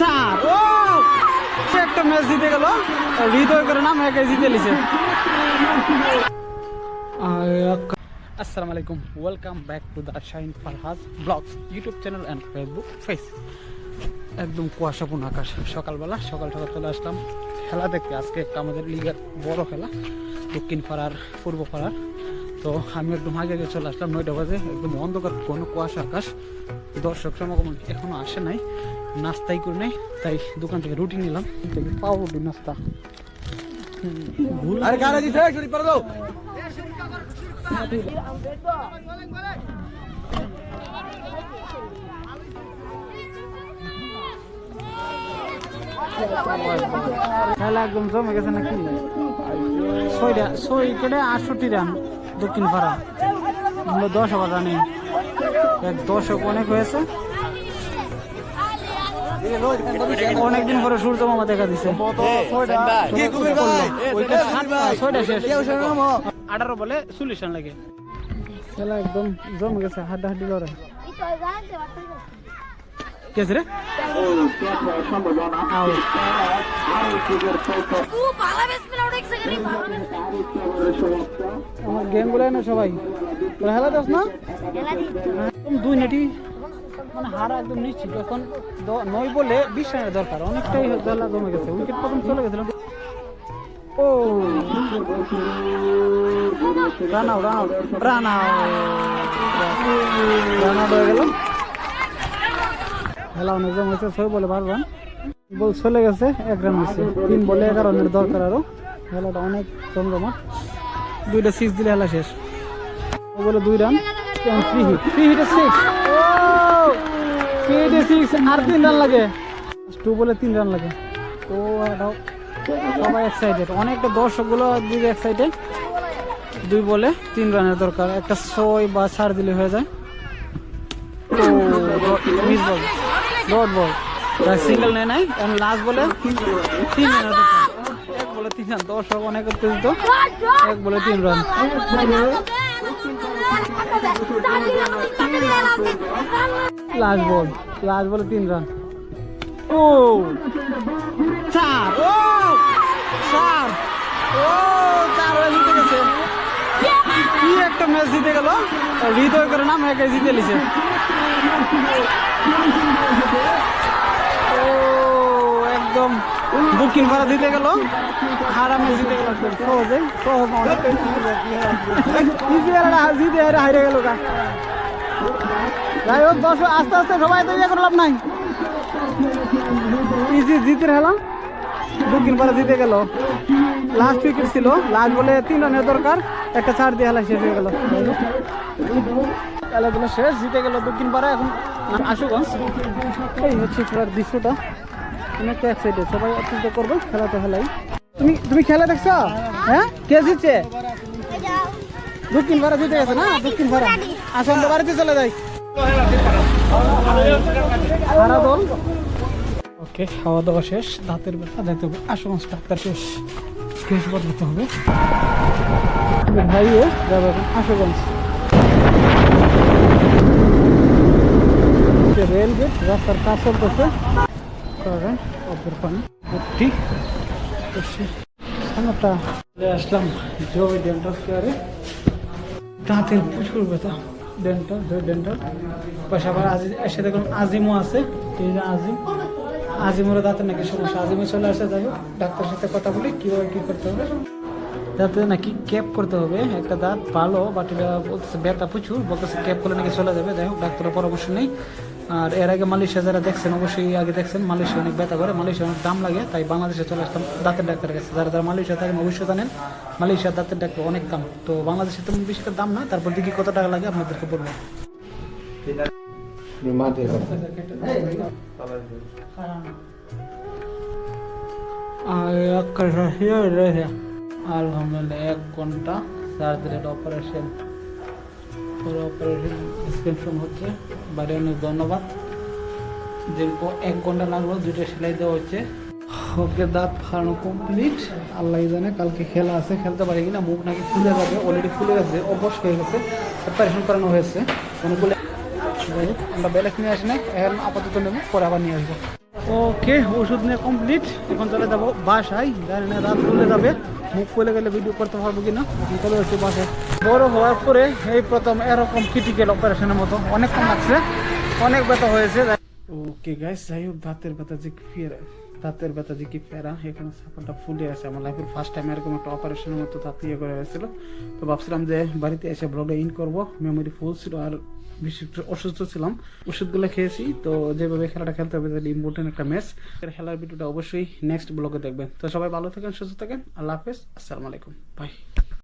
চার ও একটা ম্যাচ জিতে গেল। হৃদয় করে নাম একে জিতে লিছে আসসালামু আলাইকুম welcome back to the Shahin Farhaz blogs YouTube channel and Facebook page একদম কুয়াশাপূর্ণ আকাশ, সকালবেলা সকাল সকাল চলে আসলাম। খেলা দেখতে, আজকে একটা আমাদের লিগের বড় খেলা, দক্ষিণ পাড়ার, পূর্ব পাড়ার। তো আমি একদম আগে আগে চলে আসলাম, নয়টা বাজে, একদম অন্ধকার কোনো কুয়াশা আকাশ। দর্শক সমাগম এখনও আসে নাই। নাস্তাই করে নেই তাই দোকান থেকে রুটি নিলাম। থেকে পাও রুটি নাস্তা। ভুল আরে গাড়ি দিছে শরীর পারো দাও। খেলা একদম জমে গেছে নাকি? ছয়টা ছয় কেটে আটষট্টি রান দক্ষিণ পাড়া। আমরা দশ ওভার রানে এক দশক অনেক হয়েছে। অনেকদিন পরে সূর্য মামা দেখা দিছে। আঠারো বলে চল্লিশ লাগে। খেলা একদম জম গেছে হাড্ডাহাড্ডি লড়াই। কেছে আমার গেমগুলো সবাই। খেলা দাস না দুই নেটি। মানে হারা একদম নিশ্চিত। এখন দ- নয় বলে বিশ রানের দরকার। অনেকটাই দলা জমে গেছে। উইকেট প্রথম চলে গেছিল। ও রান আউট রান আউট হয়ে গেল। খেলা অনেক জমে গেছে, ছয় বলে বার রান। বল চলে গেছে, এক রান হয়েছে তিন বলে এগারো রানের দরকার আরও। খেলাটা অনেক জমজমাট দুইটা সিক্স দিলে খেলা শেষ। ও বলে দুই রান। ফ্রি হিট ফ্রি হিটে সিক্স সিক্স আর তিন রান লাগে টু বলে তিন রান লাগে এটাও সবাই এক্সাইটেড অনেকটা দর্শকগুলো দিকে এক্সাইটেড দুই বলে তিন রানের দরকার একটা ছয় বা ছাড় দিলে হয়ে যায় miss ball dot ball single নেয় নাই এখন লাস্ট বলে তিন রানের দরকার এক বলে তিন রান দর্শক অনেক উত্তেজিত এক বলে তিন রান লাস্ট বল লাস্ট বলে তিন রান ও চার ও চার ও চার হয়ে জিতে গেছে। কি একটা ম্যাচ জিতে গেল। হৃদয় করে নাম একে জিতে লিছে ও, একদম। দক্ষিণ পাড়া জিতে গেল। হারা ম্যাচ জিতে গেল। সহজে সহজ জিতে আর হারিয়ে গেল গা। যাই হোক দশ আস্তে আস্তে সবাই তো ইয়ে করে লাভ নাই। ইজি জিতে হেলাম। দক্ষিণ পাড়া জিতে গেল। লাস্ট উইকেট ছিল। লাস্ট বলে তিন রানের দরকার। একটা চার দিয়ে হেলা শেষ হয়ে গেল। খেলাধুলা শেষ, জিতে গেল দক্ষিণ পাড়া। এখন আশুগঞ্জ। এই হচ্ছে খেলার দৃশ্যটা। অনেকটা এক্সাইটেড সবাই অত্যন্ত করবে, খেলা তো হেলাই। তুমি তুমি খেলা দেখছ? হ্যাঁ? কে জিতছে? দক্ষিণ পাড়া জিতে গেছে না? দক্ষিণ পাড়া। আসো বাড়িতে চলে দল ওকে খাওয়া দাওয়া শেষ, দাঁতের ব্যথা, যাইতে হবে। আশুগঞ্জ ডাক্তার শেষ কেস বদলাতে হবে। ভাইও যাবে এখন আশুগঞ্জ রেল রাস্তার কাজ চলতেছে। অপর পানি, ভর্তি চলে আসলাম জয় ডেন্টাল কেয়ারে দাঁতের প্রচুর ব্যথা। ডেন্টাল ডেন্টাল পাশাপাশি আজি এসে দেখুন আজিমও আছে আজিম। আজিমেরও দাঁতের নাকি সমস্যা আজিমে চলে আসে, যাই হোক, ডাক্তারের সাথে কথা বলি, কীভাবে কী করতে হবে। দাঁতে নাকি ক্যাপ করতে হবে, একটা দাঁত ভালো বাট এটা বলতেছে ব্যথা প্রচুর, বলতেছে ক্যাপ করলে নাকি চলে যাবে, যাই হোক, ডাক্তারের পরামর্শ নেই। আর এর আগে মালয়েশিয়া যারা দেখছেন অবশ্যই আগে দেখছেন মালয়েশিয়া অনেক ব্যথা করে মালয়েশিয়া অনেক দাম লাগে তাই বাংলাদেশে চলে আসতাম দাঁতের ডাক্তারের কাছে। যারা যারা মালয়েশিয়া থাকেন অবশ্যই জানেন মালয়েশিয়ার দাঁতের ডাক্তার অনেক দাম। তো বাংলাদেশে তেমন বেশি দাম না তারপর দেখি কত টাকা লাগে আপনাদেরকে বলব। আলহামদুলিল্লাহ এক ঘণ্টা সার্জারির অপারেশন পুরো অপারেশন ডিসক্রিপশন হচ্ছে। বাইরে অনেক ধন্যবাদ। দীর্ঘ এক ঘণ্টা লাগল দুইটা সেলাই দেওয়া হচ্ছে ওকে দাঁত ফাড়ানো কমপ্লিট আল্লাহ জানে কালকে খেলা আছে, খেলতে পারি কিনা, মুখ নাকি ফুলে যাবে অলরেডি ফুলে গেছে অবশ হয়ে গেছে অপারেশন করানো হয়েছে। আমরা ব্যালেন্স নিয়ে আসি না এখন আপাতত নেব, পরে আবার নিয়ে আসব। ওকে ওষুধ নিয়ে কমপ্লিট এখন চলে যাব বাসায়। জানি না রাত চলে যাবে। মুখ ফুলে গেলে ভিডিও করতে পারব কিনা? চলে যাচ্ছি বাসায়। বড় হওয়ার পরে এই প্রথম এরকম ক্রিটিক্যাল অপারেশনের মতো অনেক কম লাগছে। অনেক ব্যথা হয়েছে। ওকে গাইস যাই হোক দাঁতের ব্যথা যে ফেরা? দাঁতের ব্যথা যে কি ফেরা? এখানে সাপোর্টটা ফুলে আছে। আমার লাইফের ফার্স্ট টাইম এরকম একটা অপারেশনের মতো দাঁত ইয়ে করে হয়েছিল তো ভাবছিলাম যে বাড়িতে এসে ব্লগটা ইন করব। মেমোরি ফুল ছিল আর বেশি অসুস্থ ছিলাম। ওষুধগুলো খেয়েছি। তো যেভাবে খেলাটা খেলতে হবে, তাহলে ইম্পর্টেন্ট একটা ম্যাচ খেলার ভিডিওটা অবশ্যই নেক্সট ব্লগে দেখবেন। তো সবাই ভালো থাকেন, সুস্থ থাকেন। আল্লাহ হাফেজ। আসসালামু আলাইকুম। বাই